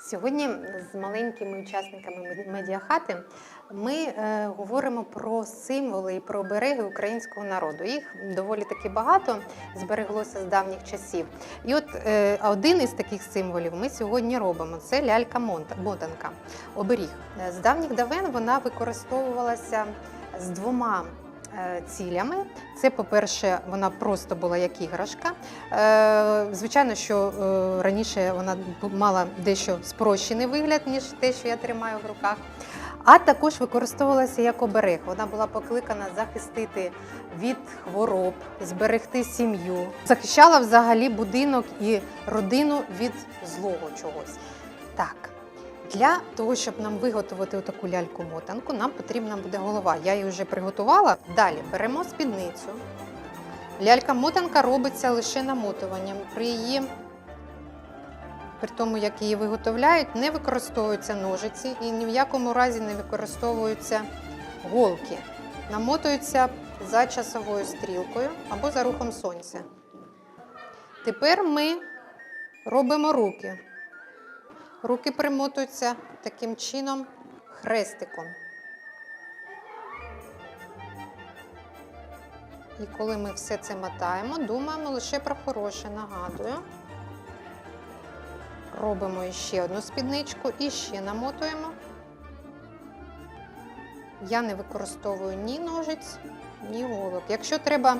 Сьогодні з маленькими учасниками мед- медіахати ми е, говоримо про символи і про обереги українського народу. Їх доволі таки багато збереглося з давніх часів. І от е, один із таких символів ми сьогодні робимо це лялька мотанка, оберіг. Е, З давніх давен вона використовувалася з двома. Е, Цілями це, по-перше, вона просто була як іграшка. Е, Звичайно, що е, раніше вона мала дещо спрощений вигляд, ніж те, що я тримаю в руках. А також використовувалася як оберег. Вона була покликана захистити від хвороб, зберегти сім'ю, захищала взагалі будинок і родину від злого чогось. Так. Для того, щоб нам виготовити таку ляльку-мотанку, нам потрібна буде голова. Я її вже приготувала. Далі беремо спідницю. Лялька-мотанка робиться лише намотуванням. При її при тому, як її виготовляють, не використовуються ножиці і ні в якому разі не використовуються голки. Намотуються за часовою стрілкою або за рухом сонця. Тепер ми робимо руки. Руки примотуються таким чином хрестиком. І коли ми все це мотаємо, думаємо лише про хороше. Нагадую. Робимо ще одну спідничку і ще намотуємо. Я не використовую ні ножиць, ні голок. Якщо треба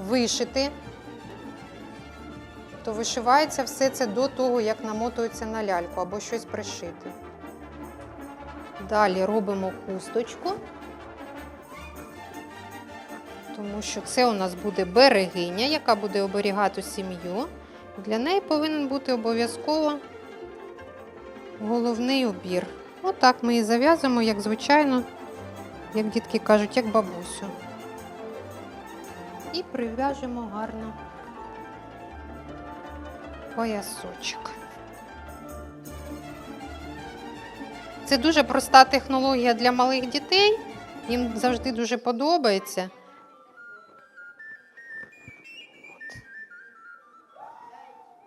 вишити, то вишивається все це до того, як намотується на ляльку або щось пришити. Далі робимо хусточку, тому що це у нас буде берегиня, яка буде оберігати сім'ю. Для неї повинен бути обов'язково головний убір. Отак ми її зав'язуємо, як звичайно, як дітки кажуть, як бабусю. І прив'яжемо гарно поясочок. Це дуже проста технологія для малих дітей. Їм завжди дуже подобається.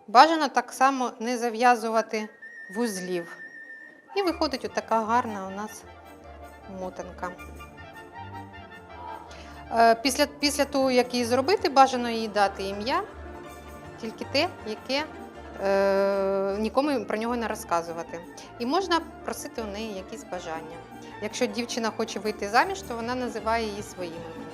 Бажано так само не зав'язувати вузлів. І виходить отака гарна у нас мотанка. Е, Після, після того, як її зробити, бажано їй дати ім'я, тільки те, яке е, нікому про нього не розказувати. І можна просити у неї якісь бажання. Якщо дівчина хоче вийти заміж, то вона називає її своїм іменем.